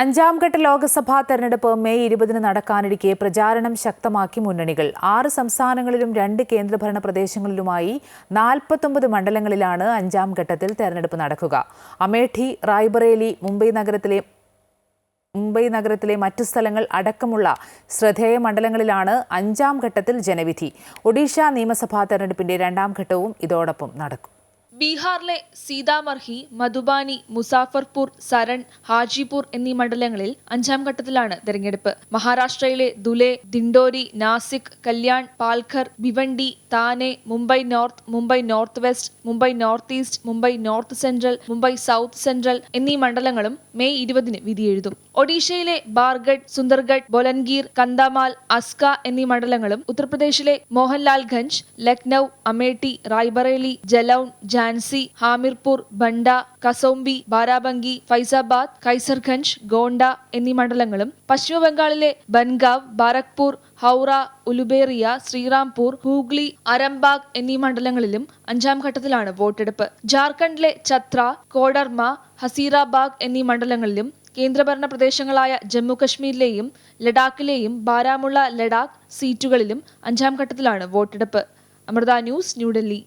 അഞ്ചാം ഘട്ട ലോക്സഭാ തെരഞ്ഞെടുപ്പ് മെയ് ഇരുപതിന് നടക്കാനിരിക്കെ പ്രചാരണം ശക്തമാക്കി മുന്നണികൾ. ആറ് സംസ്ഥാനങ്ങളിലും രണ്ട് കേന്ദ്രഭരണ പ്രദേശങ്ങളിലുമായി നാൽപ്പത്തൊമ്പത് മണ്ഡലങ്ങളിലാണ് അഞ്ചാം ഘട്ടത്തിൽ തെരഞ്ഞെടുപ്പ് നടക്കുക. അമേഠി റായ്ബറേലി മുംബൈ നഗരത്തിലെ മുംബൈ നഗരത്തിലെ മറ്റു സ്ഥലങ്ങൾ അടക്കമുള്ള ശ്രദ്ധേയ മണ്ഡലങ്ങളിലാണ് അഞ്ചാം ഘട്ടത്തിൽ ജനവിധി. ഒഡീഷ നിയമസഭാ തെരഞ്ഞെടുപ്പിന്റെ രണ്ടാം ഘട്ടവും ഇതോടൊപ്പം നടക്കും. ബീഹാറിലെ സീതാമർഹി മധുബാനി മുസാഫർപൂർ സരൺ ഹാജിപൂർ എന്നീ മണ്ഡലങ്ങളിൽ അഞ്ചാം ഘട്ടത്തിലാണ് തെരഞ്ഞെടുപ്പ്. മഹാരാഷ്ട്രയിലെ Dhule Dindori Nashik Kalyan Palghar Bhiwandi Thane Mumbai north Mumbai north west Mumbai north east Mumbai north central Mumbai south central എന്നീ മണ്ഡലങ്ങളും മെയ് ഇരുപതിന് വിധിയെഴുതും. ഒഡീഷയിലെ ബാർഗഡ് സുന്ദർഗഡ് ബൊലൻഗീർ കന്താമാൽ അസ്ക എന്നീ മണ്ഡലങ്ങളും ഉത്തർപ്രദേശിലെ മോഹൻലാൽഗഞ്ച് ലക്നൌ അമേഠി റായ്ബറേലി ജലൌൺ ഝാൻസി ഹാമിർപൂർ ബണ്ട കസോംബി ബാരാബങ്കി ഫൈസാബാദ് കൈസർഗഞ്ച് ഗോണ്ട എന്നീ മണ്ഡലങ്ങളും പശ്ചിമബംഗാളിലെ ബൻഗാവ് ബാരക്പൂർ ഹൗറ ഉലുബേറിയ ശ്രീറാംപൂർ ഹൂഗ്ലി അരംബാഗ് എന്നീ മണ്ഡലങ്ങളിലും അഞ്ചാം ഘട്ടത്തിലാണ് വോട്ടെടുപ്പ്. ജാർഖണ്ഡിലെ ഛത്ര കോഡർമ ഹസീറാബാഗ് എന്നീ മണ്ഡലങ്ങളിലും കേന്ദ്രഭരണ പ്രദേശങ്ങളായ ജമ്മുകശ്മീരിലെയും ലഡാക്കിലെയും ബാരാമുള്ള ലഡാക്ക് സീറ്റുകളിലും അഞ്ചാം ഘട്ടത്തിലാണ് വോട്ടെടുപ്പ്. അമൃത ന്യൂസ് ന്യൂഡൽഹി